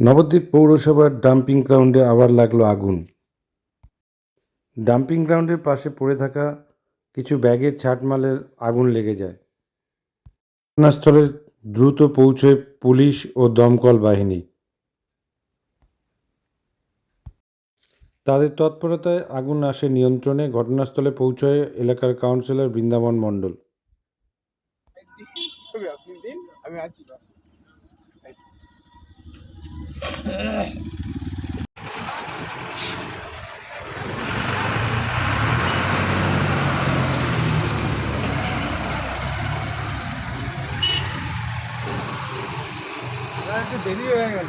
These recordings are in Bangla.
নবদ্বীপ পৌরসভার ডাম্পিং গ্রাউন্ডে আবার লাগল আগুন। ডাম্পিং গ্রাউন্ডের পাশে পড়ে থাকা কিছু ব্যাগের ছাটমালের আগুন লেগে যায়। ঘটনাস্থলে দ্রুত পৌঁছয় পুলিশ ও দমকল বাহিনী। তাদের তৎপরতায় আগুন আসে নিয়ন্ত্রণে ঘটনাস্থলে পৌঁছয় এলাকার কাউন্সিলর বৃন্দাবন মণ্ডল। আমি আছি। একটু দেরি হয়ে গেল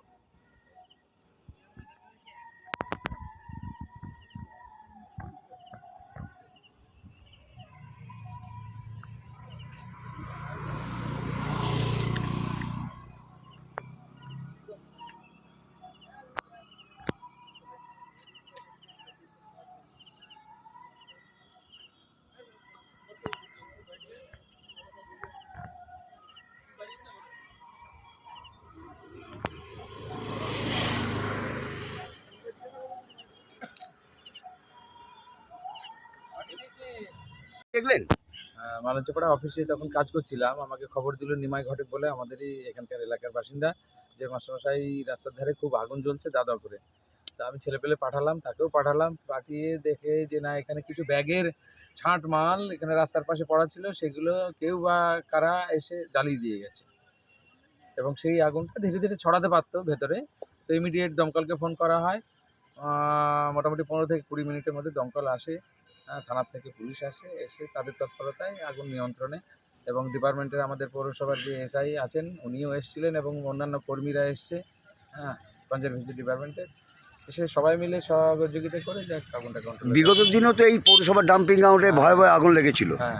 দেখলেন? মালঞ্চপাড়া অফিসে তখন কাজ করছিলাম, আমাকে খবর দিল নিমাই ঘটক বলে আমাদেরই এখানকার এলাকার বাসিন্দা, যে মাস্টারমশাই রাস্তার ধারে খুব আগুন জ্বলছে দাদা করে। তা আমি ছেলে পেলে পাঠালাম, তাকেও পাঠালাম, পাঠিয়ে দেখে যে না, এখানে কিছু ব্যাগের ছাঁট মাল এখানে রাস্তার পাশে পড়া ছিল, সেগুলো কেউ বা কারা এসে জ্বালিয়ে দিয়ে গেছে। এবং সেই আগুনটা ধীরে ধীরে ছড়াতে পারতো ভেতরে। তো ইমিডিয়েট দমকলকে ফোন করা হয়। মোটামুটি পনেরো থেকে কুড়ি মিনিটের মধ্যে দমকল আসে। থানার থেকে পুলিশ আসে এসে তাদের তৎপরতায় আগুন নিয়ন্ত্রণে এবং ডিপার্টমেন্টের আমাদের পৌরসভার যে এসআই আছেন উনিও এসেছিলেন এবং অন্যান্য কর্মীরা এসছে হ্যাঁ কনজারভেন্সি ডিপার্টমেন্টের এসে সবাই মিলে সহযোগিতা করে যে আগুনটা কন্ট্রোল বিগত দিনও তো এই পৌরসভার ডাম্পিং গ্রাউন্ডে ভয়ে ভয়ে আগুন লেগেছিল। হ্যাঁ।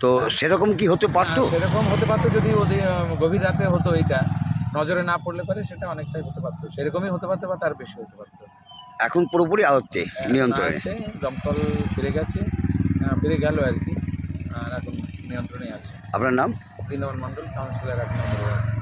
তো সেরকম কি হতে পারতো? হ্যাঁ, সেরকম হতে পারতো যদি ওদের গভীর রাতে হতো এইটা। নজরে না পড়লে পারে সেটা অনেকটাই হতে পারতো। সেরকমই হতে পারতো বা তার বেশি হতে পারতো। এখন পুরোপুরি আয়ত্তে নিয়ন্ত্রণে। দমকল বেড়ে গেছে বেড়ে গেল আর কি আর এখন নিয়ন্ত্রণে আছে। আপনার নাম? বৃন্দাবন মণ্ডল কাউন্সিলর এক নম্বর